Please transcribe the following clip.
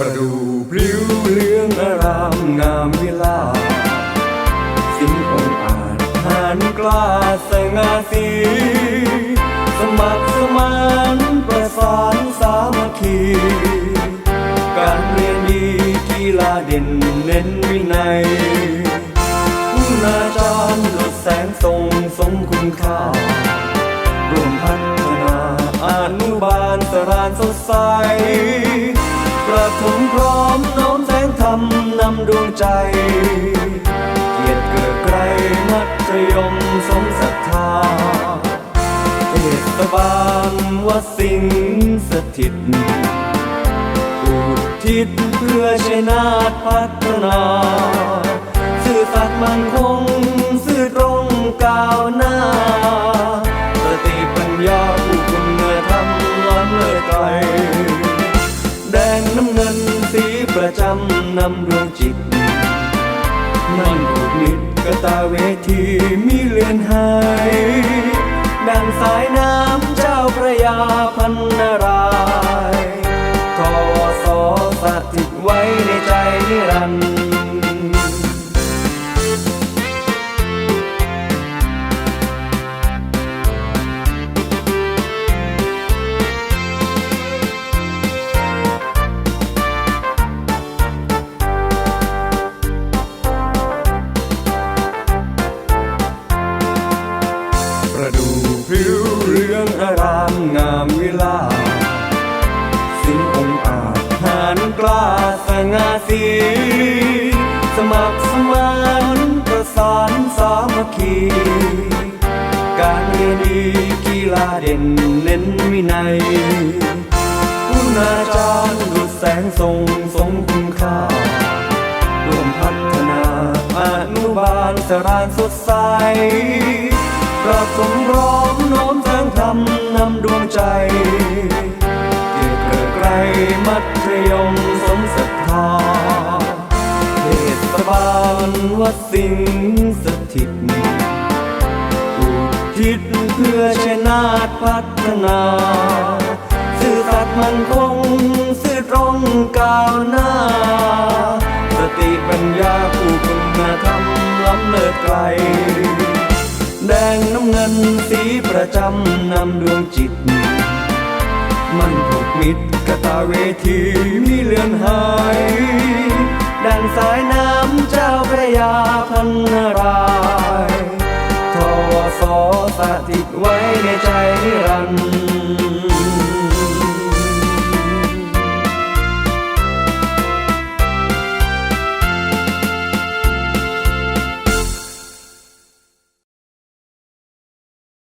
ประดูพลิ้วเลื้องอารามงามวิลาสิงองอาจหานกล้าสง่าสีสมัครสมานประสานสามัคคี การเรียนดีกีฬาเด่นเน้นวินัยคุณอาจารย์ลดแสงทรงสมคุณค่ารวมพัฒนาอนุบาลสรานสดใส มแสงธรรมนำดวงใจ เกียรติเกิดไกลมัธยมสมศรัทธาเทศบาลวัดสิงห์สถิตอุทิศเพื่อชัยนาทพัฒนาสื่อสัตย์มันคงสื่อตรงก้าวหน้า ประจำนำดวงจิต มันผูกมิตรกตาเวทีมีเลือนหายดังสายน้ำเจ้าพระยาพันนารายทอสอสถิตไว้ในใจนิรันดร์ ประดูผิวเรืองอารามงามวิลาสิ่งองอาจหานกล้าสง่าสี สมัครสมานประสานสามัคคี การเรียนดีกีฬาเด่นเน้นวินัยผู้นาจารย์ดุจแสงทรงทรงคุณค่าร่วมพัฒนาอนุบาลสรานสดใส ประสมร้อมน้อมแสงธรรมนำดวงใจเกิดเกิดไกลมัธยมสมศรัทธาเทศบาลวัดสิงสถิตอุทิศเพื่อชนาพัฒนาสื่อสัตย์มันคงสื่อตรงก้าวหน้า สติปัญญาผู้คุณธรรมล้ำเลิศไกล เงินสีประจำนำดวงจิต มันผูกมิตรกตาเวทีมีเลือนหาย ดังสายน้ำเจ้าพระยาพันนา